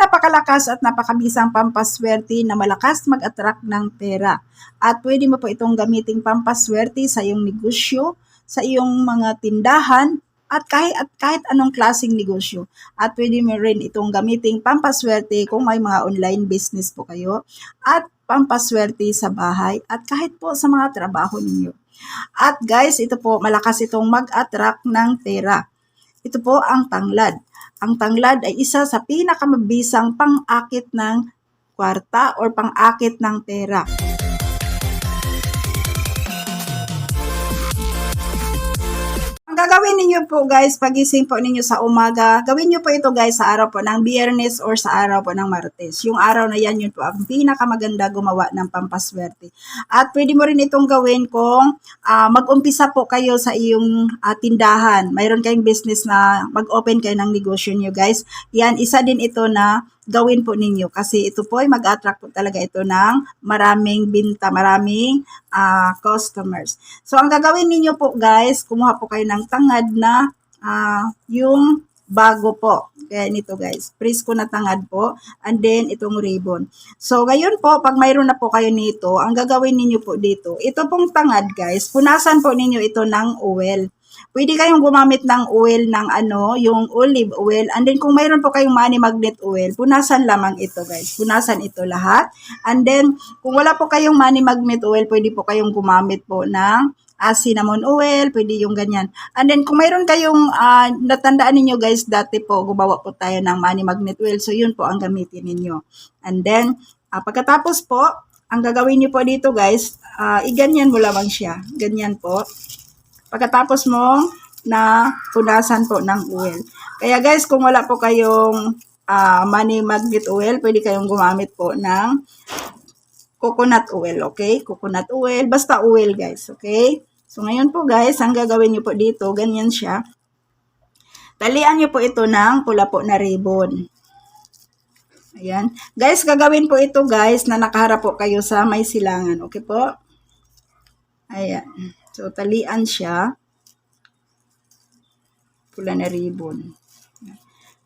napakalakas at napakabisang pampaswerte na malakas mag-attract ng pera. At pwede mo po itong gamitin pampaswerte sa iyong negosyo, sa iyong mga tindahan, at kahit, at kahit anong klaseng negosyo. At pwede mo rin itong gamitin pampaswerte kung may mga online business po kayo. At pampaswerte sa bahay at kahit po sa mga trabaho ninyo. At guys, ito po, malakas itong mag-attract ng pera. Ito po ang tanglad. Ang tanglad ay isa sa pinakamabisang pang-akit ng kwarta or pang-akit ng pera. Gagawin ninyo po guys, pagising po ninyo sa umaga, gawin nyo po ito guys sa araw po ng biyernes or sa araw po ng martes. Yung araw na yan, yun po ang pinakamaganda gumawa ng pampaswerte. At pwede mo rin itong gawin kung ah, mag-umpisa po kayo sa iyong ah, tindahan. Mayroon kayong business na mag-open kayo ng negosyo nyo guys. Yan, isa din ito na gawin po ninyo kasi ito po ay mag-attract po talaga ito ng maraming binta, maraming ah, customers. So, ang gagawin ninyo po guys, kumuha po kayo ng tangad na ah, yung bago po. Kaya nito guys, press ko na tangad po and then itong ribbon. So, ngayon po, pag mayroon na po kayo nito, ang gagawin ninyo po dito, ito pong tangad guys, punasan po ninyo ito ng oil. Pwede kayong gumamit ng oil ng ano, yung olive oil. And then kung mayroon po kayong money magnet oil, punasan lamang ito guys. Punasan ito lahat. And then kung wala po kayong money magnet oil, pwede po kayong gumamit po ng ah, cinnamon oil, pwede yung ganyan. And then kung mayroon kayong ah, natandaan ninyo guys, dati po gumawa po tayo ng money magnet oil. So yun po ang gamitin ninyo. And then ah, pagkatapos po, ang gagawin niyo po dito guys, ah, iganyan mo lamang siya. Ganyan po. Pagkatapos mo na punasan po ng oil. Kaya guys, kung wala po kayong ah, money magnet oil, pwede kayong gumamit po ng coconut oil, okay? Coconut oil, basta oil guys, okay? So ngayon po guys, ang gagawin niyo po dito, ganyan siya. Talian niyo po ito ng pula po na ribbon. Ayan. Guys, gagawin po ito guys na nakaharap po kayo sa may silangan. Okay po? Ayan. So, talian siya. Pula na ribbon.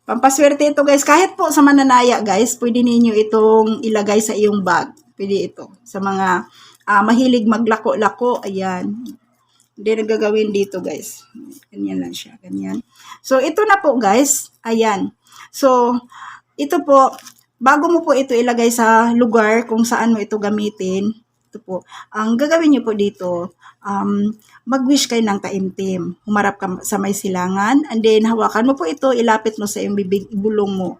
Pampaswerte ito guys. Kahit po sa mananaya guys, pwede ninyo itong ilagay sa iyong bag. Pwede ito. Sa mga ah, mahilig maglako-lako. Ayan. Hindi na gagawin dito guys. Ganyan lang siya. Ganyan. So, ito na po guys. Ayan. So, ito po, bago mo po ito ilagay sa lugar kung saan mo ito gamitin, ito po, ang gagawin niyo po dito, um, mag-wish kayo ng taimtim. Humarap ka sa may silangan, and then hawakan mo po ito, ilapit mo sa iyong bibig, ibulong mo.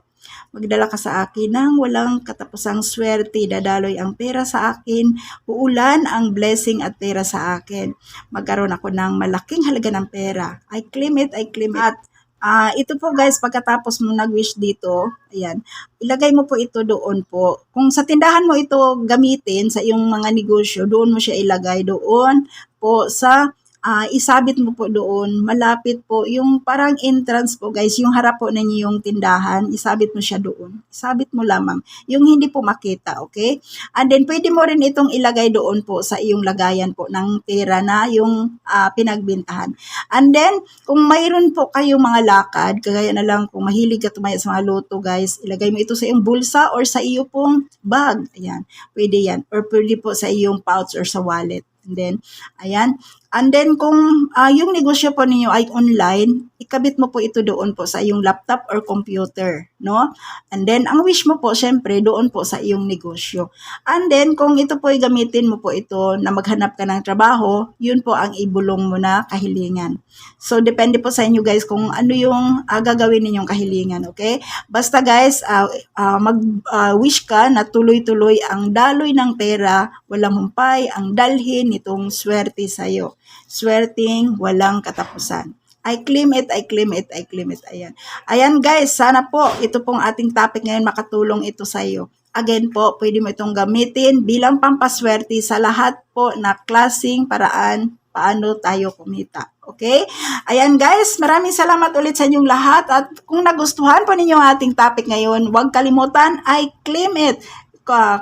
Magdala ka sa akin ng walang katapusang swerte, dadaloy ang pera sa akin, uulan ang blessing at pera sa akin. Magkaroon ako ng malaking halaga ng pera. I claim it, I claim it. At Ah, ito po guys, pagkatapos mo nag-wish dito, ayan, ilagay mo po ito doon po. Kung sa tindahan mo ito gamitin sa iyong mga negosyo, doon mo siya ilagay doon po sa ah, isabit mo po doon, malapit po, yung parang entrance po guys, yung harap po ninyo yung tindahan, isabit mo siya doon. Isabit mo lamang, yung hindi po makita, okay? And then, pwede mo rin itong ilagay doon po sa iyong lagayan po ng pera na yung ah, pinagbintahan. And then, kung mayroon po kayong mga lakad, kagaya na lang kung mahilig ka tumaya sa mga loto guys, ilagay mo ito sa iyong bulsa or sa iyo pong bag. Ayan, pwede yan. Or pwede po sa iyong pouch or sa wallet. And then, ayan. And then, kung ah, yung negosyo po ninyo ay online, ikabit mo po ito doon po sa iyong laptop or computer, no? And then, ang wish mo po, syempre, doon po sa iyong negosyo. And then, kung ito po gamitin mo po ito na maghanap ka ng trabaho, yun po ang ibulong mo na kahilingan. So, depende po sa inyo guys kung ano yung ah, gagawin ninyong kahilingan, okay? Basta guys, ah, ah, mag-wish ka na tuloy-tuloy ang daloy ng pera, walang humpay, ang dalhin nitong swerte sa'yo. Swerting walang katapusan. I claim it, I claim it, I claim it. Ayan. Ayan guys, sana po ito pong ating topic ngayon makatulong ito sa iyo. Again po, pwede mo itong gamitin bilang pampaswerte sa lahat po na klasing paraan paano tayo kumita. Okay? Ayan guys, maraming salamat ulit sa inyong lahat at kung nagustuhan po ninyo ating topic ngayon, huwag kalimutan, I claim it.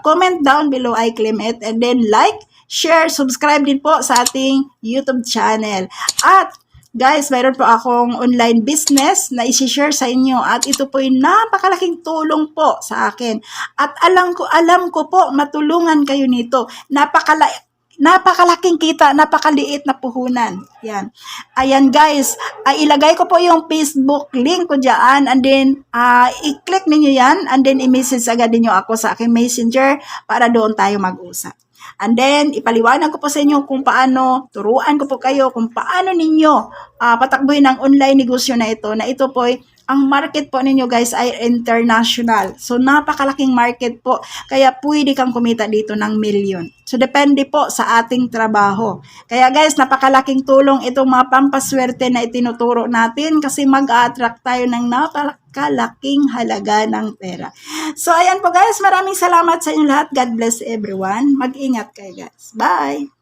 Comment down below, I claim it and then like, share, subscribe din po sa ating YouTube channel. At Guys, mayroon po akong online business na isi-share sa inyo at ito po ay napakalaking tulong po sa akin. At alam ko, alam ko po, matulungan kayo nito. Napakala napakalaking kita, napakaliit na puhunan. Yan. Ayan guys, ay ilagay ko po yung Facebook link ko dyan and then ah, i-click ninyo yan and then i-message agad ninyo ako sa aking messenger para doon tayo mag-usap. And then, ipaliwanag ko po sa inyo kung paano, turuan ko po kayo kung paano ninyo ah, patakbuhin ang online negosyo na ito, na ito po ay, ang market po ninyo guys ay international. So, napakalaking market po. Kaya pwede kang kumita dito ng million. So, depende po sa ating trabaho. Kaya guys, napakalaking tulong itong mga pampaswerte na itinuturo natin kasi mag-attract tayo ng napakalaking halaga ng pera. So, ayan po guys. Maraming salamat sa inyo lahat. God bless everyone. Mag-ingat kayo guys. Bye!